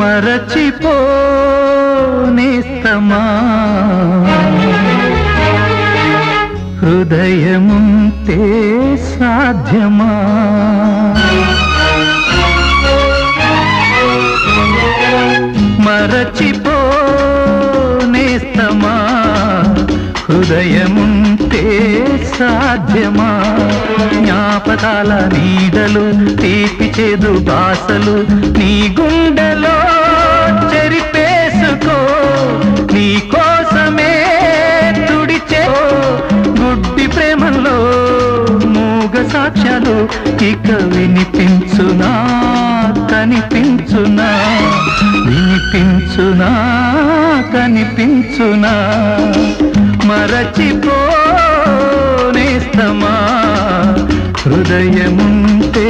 మరచిపోనేస్తమా హృదయముంటే సాధ్యమా. మరచిపోనేస్తమా హృదయముంటే సాధ్యమా. జ్ఞాపకాల నీడలు తీపి చేదు బాసలు నీ గుం సాక్ష్యాలు ఇక వినిపించునా కనిపించునా వినిపించునా కనిపించునా. మరచిపోనేస్తమా హృదయముంటే